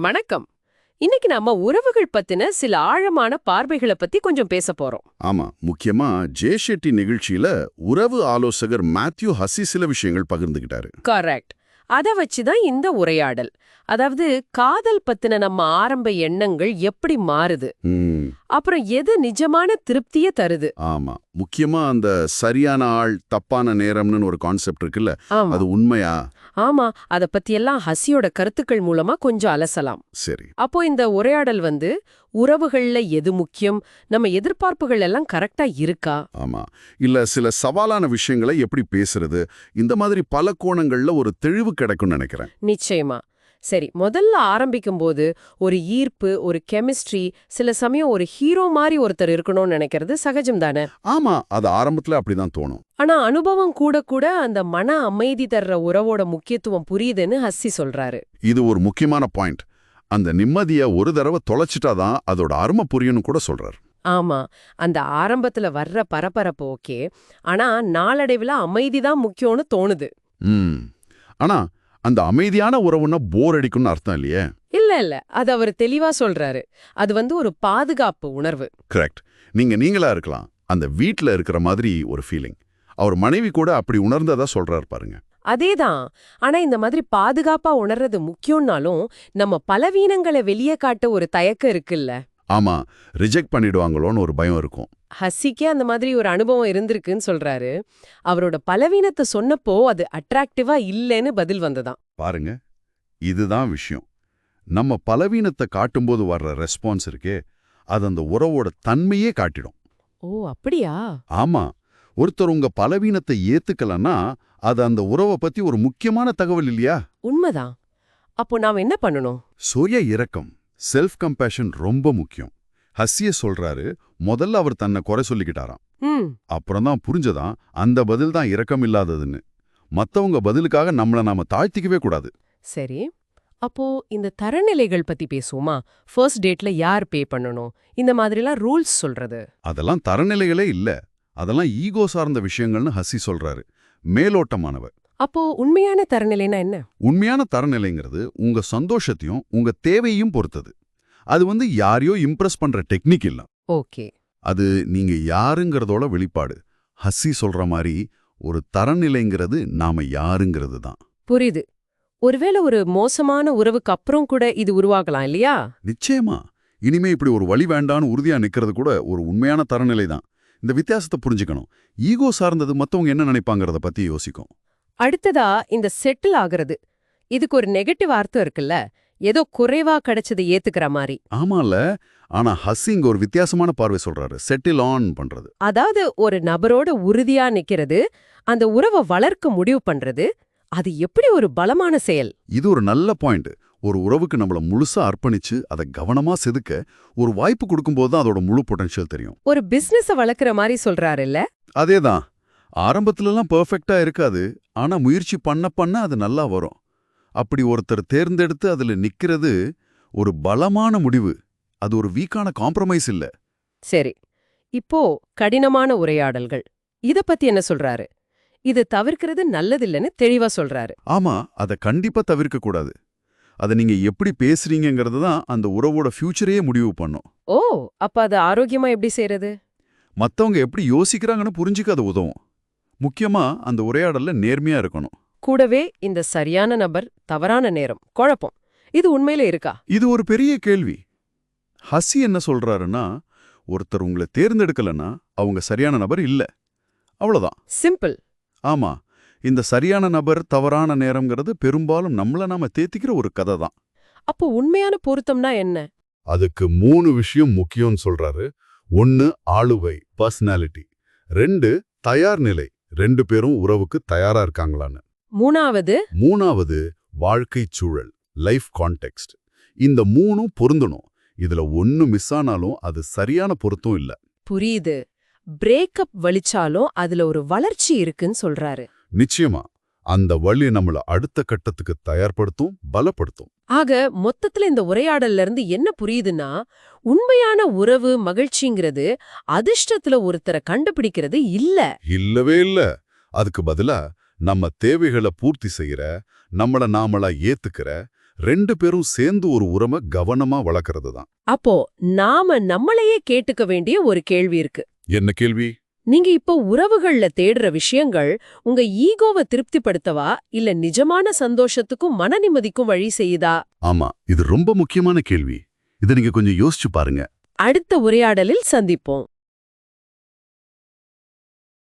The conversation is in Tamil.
வணக்கம். இன்னைக்கு நாம உறவுகள் பத்தின சில ஆழமான பார்வைகளை பத்தி கொஞ்சம் பேச போறோம். ஆமா முக்கியமா ஜே ஷெட்டி நிகழ்ச்சியில உறவு ஆலோசகர் மேத்யூ ஹசி சில விஷயங்கள் பகிர்ந்துகிட்டாரு. கரெக்ட். அத வச்சுதான் இந்த உரையாடல். அதாவது காதல் பத்தின நம்ம ஆரம்ப எண்ணங்கள் எப்படி மாறுது? அப்புறம் எது நிஜமான திருப்திய தருது? ஆமா. முக்கியமா அந்த சரியான ஆள் தப்பான நேரம்னு ஒரு கான்செப்ட் இருக்குல்ல? அது உண்மையா? ஆமா. அத பத்தி எல்லாம் ஹசியோட கருத்துக்கள் மூலமா கொஞ்சம் அலசலாம். சரி. அப்போ இந்த உரையாடல் வந்து உறவுகள்ல எது முக்கியம்? நம்ம எதிர்பார்ப்புகள் எல்லாம் கரெக்டா இருக்கா? ஆமா. இல்ல சில சவாலான விஷயங்களை எப்படி பேசுறது? இந்த மாதிரி பல கோணங்கள்ல ஒரு தெளிவு கிடைக்கும்னு நினைக்கிறேன். நிச்சயமா. சரி முதல்ல ஆரம்பிக்கும் போது ஒரு ஈர்ப்பு ஒரு கெமிஸ்ட்ரி சில சமயம் ஒரு ஹீரோ மாதிரி ஒருத்தர் இருக்கணும்னு நினைக்கிறது சகஜம் தானே? ஆமா அது ஆரம்பத்துல அப்படிதான் தோணும். ஆனா அனுபவம் கூட கூட அந்த மன அமைதி தர்ற உறவோட முக்கியத்துவம் புரியுதுன்னு ஹஸ்ஸி சொல்றாரு. இது ஒரு முக்கியமான பாயிண்ட். அந்த நிம்மதிய ஒரு தடவை தொலைச்சிட்டாதான் அதோட அருமை புரியும்னு கூட சொல்றாரு. ஆமா அந்த ஆரம்பத்துல வர்ற பரபரப்பு ஓகே. ஆனா நாளடைவுல அமைதி தான் முக்கியம்னு தோணுது. ஆனா அந்த அமைதியான உறவுன்னா போர் அடிக்கும்னு அர்த்தம் இல்லையே? இல்ல இல்ல. அது அவர் தெளிவா சொல்றாரு. அது வந்து ஒரு பாதுகாப்பு உணர்வு. கரெக்ட் நீங்க நீங்களா இருக்கலாம். அந்த வீட்ல இருக்கிற மாதிரி ஒரு ஃபீலிங் அவர் மனைவி கூட அப்படி உணர்ந்ததா சொல்றாரு பாருங்க. அதேதான். ஆனா இந்த மாதிரி பாதுகாப்பா உணர்றது முக்கியம்னாலும் நம்ம பலவீனங்களை வெளியே காட்ட ஒரு தயக்கம் இருக்குல்ல. ஆமா. ரிஜெக்ட் பண்ணிடுவாங்களோன்னு ஒரு பயம் இருக்கும். ஹஸ்ஸிக்கே அந்த மாதிரி ஒரு அனுபவம் இருந்திருக்குன்னு சொல்றாரு. அவரோட பலவீனத்தை சொன்னப்போ அது அட்ராக்டிவா இல்லைன்னு பதில் வந்ததாம். பாருங்க இதுதான் விஷயம். நம்ம பலவீனத்தை காட்டும்போது வர்ற ரெஸ்பான்ஸ் இருக்கே அது அந்த உறவோட தன்மையே காட்டிடும். ஓ அப்படியா? ஆமா ஒருத்தர் உங்க பலவீனத்தை ஏத்துக்கலன்னா அது அந்த உறவை பத்தி ஒரு முக்கியமான தகவல் இல்லையா? உண்மைதான். அப்போ நாம் என்ன பண்ணணும்? சுய இரக்கம் செல்ஃப் கம்பேஷன் ரொம்ப முக்கியம். ஹஸ்ஸிய சொல்றாரு முதல்ல அவர் தன்னை குறை சொல்லிக்கிட்டாராம். ம். அப்புறம் தான் புரிஞ்சதாம் அந்த பதில் தான் இரக்கம் இல்லாததுன்னு. மத்தவங்க பதிலுக்காக நம்மள நாம தாழ்த்திக்கவே கூடாது. சரி அப்போ இந்த தரநிலைகள் பத்தி பேசுவோமா? ஃபர்ஸ்ட் டேட்ல யார் பே பண்ணணும்? இந்த மாதிரிலாம் ரூல்ஸ் சொல்றது. அதெல்லாம் தரநிலைகளே இல்ல. அதெல்லாம் ஈகோ சார்ந்த விஷயங்கள்னு ஹஸ்ஸி சொல்றாரு. மேலோட்டமானவர். அப்போ உண்மையான தரநிலைனா என்ன? உண்மையான தரநிலைங்கிறது உங்க சந்தோஷத்தையும் உங்க தேவையும் பொறுத்தது. அது வந்து யாரையோ இம்ப்ரெஸ் பண்ற டெக்னிக் இல்ல. ஓகே. அது நீங்க யாருங்கிறதோட வெளிப்பாடு. ஹஸ்ஸி சொல்ற மாதிரி ஒரு தரநிலைங்கிறது நாம யாருங்கிறது தான். புரியுது. ஒருவேளை ஒரு மோசமான உறவுக்கு அப்புறம் கூட இது உருவாகலாம் இல்லையா? நிச்சயமா. இனிமே இப்படி ஒரு வழி வேண்டான்னு உறுதியா நிக்கிறது கூட ஒரு உண்மையான தரநிலை தான். இந்த வித்தியாசத்தை புரிஞ்சுக்கணும். ஈகோ சார்ந்தது மத்தவங்க என்ன நினைப்பாங்கறத பத்தி யோசிக்கும். அடுத்ததா இந்த செட்டில் ஆகுறது. இதுக்கு ஒரு நெகட்டிவ் அர்த்தம் இருக்குல்ல. ஏதோ குறைவா கிடைச்சதை ஏத்துக்கிற மாதிரி. ஆமால ஆனா ஹஸ்ஸிங் ஒரு வித்தியாசமான பார்வை சொல்றாரு. செட்டில் ஆன் பண்றது. அதாவது ஒரு நபரோட உறுதியா நிக்கிறது அந்த உறவை வளர்க்க முடிவு பண்றது அது எப்படி ஒரு பலமான செயல்? இது ஒரு நல்ல பாயிண்ட் ஒரு உறவுக்கு நம்மள முழுசா அர்ப்பணிச்சு அதை கவனமா செதுக்க ஒரு வாய்ப்பு கொடுக்கும்போது தான் அதோட முழு பொட்டன்ஷியல் தெரியும். ஒரு பிசினஸ வளர்க்குற மாதிரி சொல்றாருல்ல? அதேதான். ஆரம்பத்துலலாம் பெர்ஃபெக்ட்டா இருக்காது. ஆனா முயற்சி பண்ண பண்ண அது நல்லா வரும். அப்படி ஒருத்தர் தேர்ந்தெடுத்து அதுல நிக்கிறது ஒரு பலமான முடிவு. அது ஒரு வீக்கான காம்ப்ரமைஸ் இல்ல. சரி. இப்போ கடினமான உரையாடல்கள். இத பத்தி என்ன சொல்றாரு? இது தவிர்க்கிறது நல்லதில்லைன்னு தெளிவா சொல்றாரு. ஆமா அதை கண்டிப்பா தவிர்க்க கூடாது. அதை நீங்க எப்படி பேசுறீங்கங்கிறது தான் அந்த உறவோட ஃபியூச்சரையே முடிவு பண்ணும். ஓ அப்ப அது ஆரோக்கியமா எப்படி செய்யறது மத்தவங்க எப்படி யோசிக்கிறாங்கன்னு புரிஞ்சுக்க அது உதவும். முக்கியமா அந்த உரையாடல்ல நேர்மையா இருக்கணும். கூடவே இந்த சரியான நபர் தவறான நேரம். குழப்பம். இது உண்மையில இருக்கா? இது ஒரு பெரிய கேள்வி. ஹசி என்ன சொல்றாருன்னா ஒருத்தர் உங்களை தேர்ந்தெடுக்கலன்னா அவங்க சரியான நபர் இல்ல. அவ்வளவுதான். சிம்பிள் ஆமா. இந்த சரியான நபர் தவறான நேரம்ங்கிறது பெரும்பாலும் நம்மள நாம தேத்திக்கிற ஒரு கதை தான். அப்போ உண்மையான பொருத்தம்னா என்ன? அதுக்கு மூணு விஷயம் முக்கியம்னு சொல்றாரு. ஒன்னு ஆளுவை பர்சனாலிட்டி ரெண்டு தயார் நிலை. ரெண்டு பேரும் உறவுக்கு தயாரா இருக்காங்களான்னு. மூணாவது மூணாவது வாழ்க்கை சூழல் லைஃப் கான்டெக்ஸ்ட் இந்த மூணும் பொருந்தணும். இதுல ஒன்னு மிஸ் ஆனாலும் அது சரியான பொருத்தம் இல்ல. புரியுது. பிரேக்கப் வலிச்சாலும் அதுல ஒரு வளர்ச்சி இருக்குன்னு சொல்றாரு. நிச்சயமா. அந்த வழி நம்மள அடுத்த கட்டத்துக்கு தயார்படுத்தும் பலப்படுத்தும். ஆக மொத்தத்துல இந்த உரையாடல்ல இருந்து என்ன புரியுதுன்னா உண்மையான உறவு மகிழ்ச்சிங்கிறது அதிர்ஷ்டத்துல ஒருத்தரை கண்டுபிடிக்கிறது இல்ல. இல்லவே இல்ல. அதுக்கு பதிலா நம்ம தேவைகளை பூர்த்தி செய்யற நம்மள நாமளா ஏத்துக்கிற ரெண்டு பேரும் சேர்ந்து ஒரு உறவை கவனமா வளர்க்கறது தான் அப்போ நாம நம்மளையே கேட்டுக்க வேண்டிய ஒரு கேள்வி இருக்கு. என்ன கேள்வி? நீங்க இப்போ உறவுகள்ல தேடுற விஷயங்கள் உங்க ஈகோவை திருப்திப்படுத்தவா? இல்ல நிஜமான சந்தோஷத்துக்கும் மன நிம்மதிக்கும் வழி செய்யுதா? ஆமா இது ரொம்ப முக்கியமான கேள்வி. இதை நீங்க கொஞ்சம் யோசிச்சு பாருங்க. அடுத்த உரையாடலில் சந்திப்போம்.